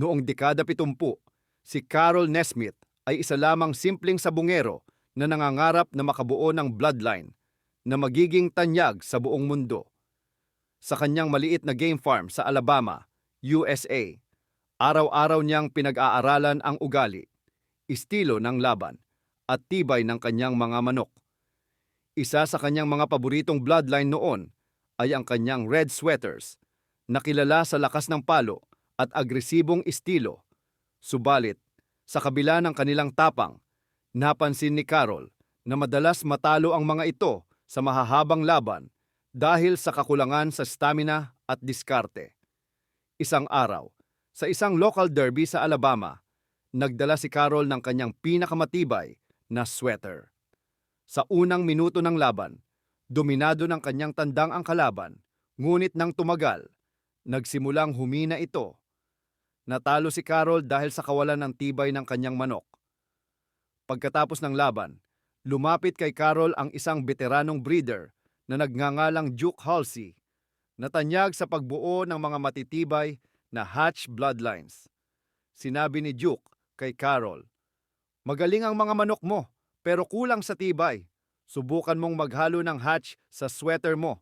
Noong dekada 70, si Carol Nesmith ay isa lamang simpleng sabungero na nangangarap na makabuo ng bloodline na magiging tanyag sa buong mundo. Sa kanyang maliit na game farm sa Alabama, USA, araw-araw niyang pinag-aaralan ang ugali, estilo ng laban, at tibay ng kanyang mga manok. Isa sa kanyang mga paboritong bloodline noon ay ang kanyang red sweaters, na kilala sa lakas ng palo at agresibong estilo. Subalit, sa kabila ng kanilang tapang, napansin ni Carol na madalas matalo ang mga ito sa mahahabang laban dahil sa kakulangan sa stamina at diskarte. Isang araw, sa isang local derby sa Alabama, nagdala si Carol ng kanyang pinakamatibay na sweater. Sa unang minuto ng laban, dominado ng kanyang tandang ang kalaban, ngunit nang tumagal, nagsimulang humina ito. Natalo si Carol dahil sa kawalan ng tibay ng kanyang manok. Pagkatapos ng laban, lumapit kay Carol ang isang veteranong breeder na nagngangalang Duke Halsey, na tanyag sa pagbuo ng mga matitibay na hatch bloodlines. Sinabi ni Duke kay Carol, Magaling ang mga manok mo, pero kulang sa tibay. Subukan mong maghalo ng hatch sa sweater mo.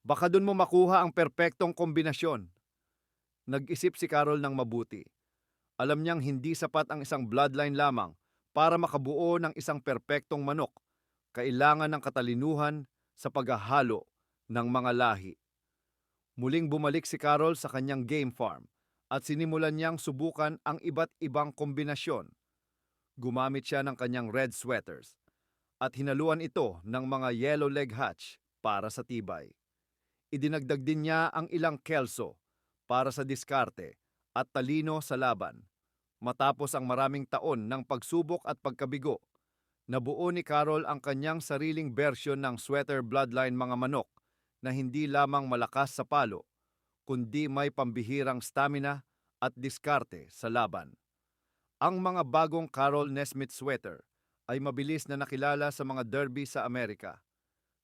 Baka dun mo makuha ang perpektong kombinasyon. Nag-isip si Carol ng mabuti. Alam niyang hindi sapat ang isang bloodline lamang para makabuo ng isang perpektong manok. Kailangan ng katalinuhan sa paghahalo ng mga lahi. Muling bumalik si Carol sa kanyang game farm at sinimulan niyang subukan ang iba't ibang kombinasyon. Gumamit siya ng kanyang red sweaters at hinaluan ito ng mga yellow leg hatch para sa tibay. Idinagdag din niya ang ilang kelso para sa diskarte at talino sa laban. Matapos ang maraming taon ng pagsubok at pagkabigo, nabuo ni Carol ang kanyang sariling bersyon ng sweater bloodline mga manok na hindi lamang malakas sa palo, kundi may pambihirang stamina at diskarte sa laban. Ang mga bagong Carol Nesmith sweater ay mabilis na nakilala sa mga derby sa Amerika.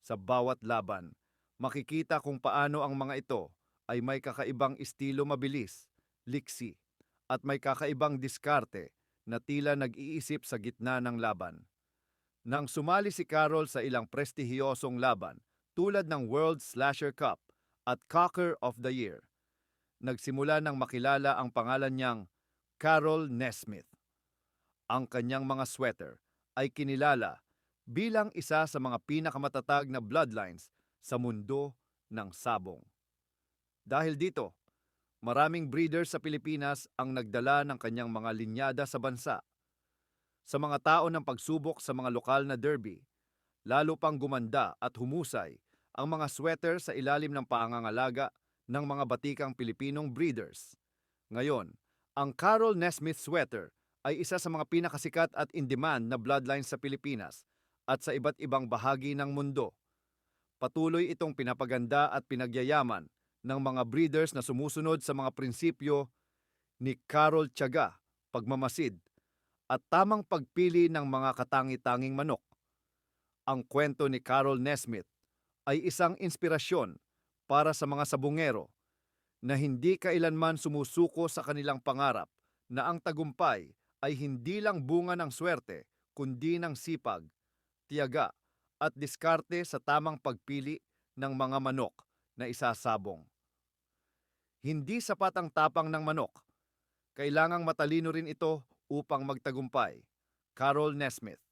Sa bawat laban, makikita kung paano ang mga ito ay may kakaibang estilo mabilis, liksi, at may kakaibang diskarte na tila nag-iisip sa gitna ng laban. Nang sumali si Carol sa ilang prestihiyosong laban tulad ng World Slasher Cup at Cocker of the Year, nagsimula nang makilala ang pangalan niyang Carol Nesmith. Ang kanyang mga sweater ay kinilala bilang isa sa mga pinakamatatag na bloodlines sa mundo ng sabong. Dahil dito, maraming breeders sa Pilipinas ang nagdala ng kanyang mga linyada sa bansa. Sa mga tao ng pagsubok sa mga lokal na derby, lalo pang gumanda at humusay ang mga sweater sa ilalim ng pangangalaga ng mga batikang Pilipinong breeders. Ngayon, ang Carol Nesmith sweater ay isa sa mga pinakasikat at in-demand na bloodline sa Pilipinas at sa iba't ibang bahagi ng mundo. Patuloy itong pinapaganda at pinagyayaman ng mga breeders na sumusunod sa mga prinsipyo ni Carol Tiaga, pagmamasid, at tamang pagpili ng mga katangi-tanging manok. Ang kwento ni Carol Nesmith ay isang inspirasyon para sa mga sabungero na hindi kailanman sumusuko sa kanilang pangarap na ang tagumpay ay hindi lang bunga ng swerte kundi ng sipag, tiyaga at diskarte sa tamang pagpili ng mga manok na isasabong. Hindi sapat ang tapang ng manok. Kailangang matalino rin ito upang magtagumpay. Carol Nesmith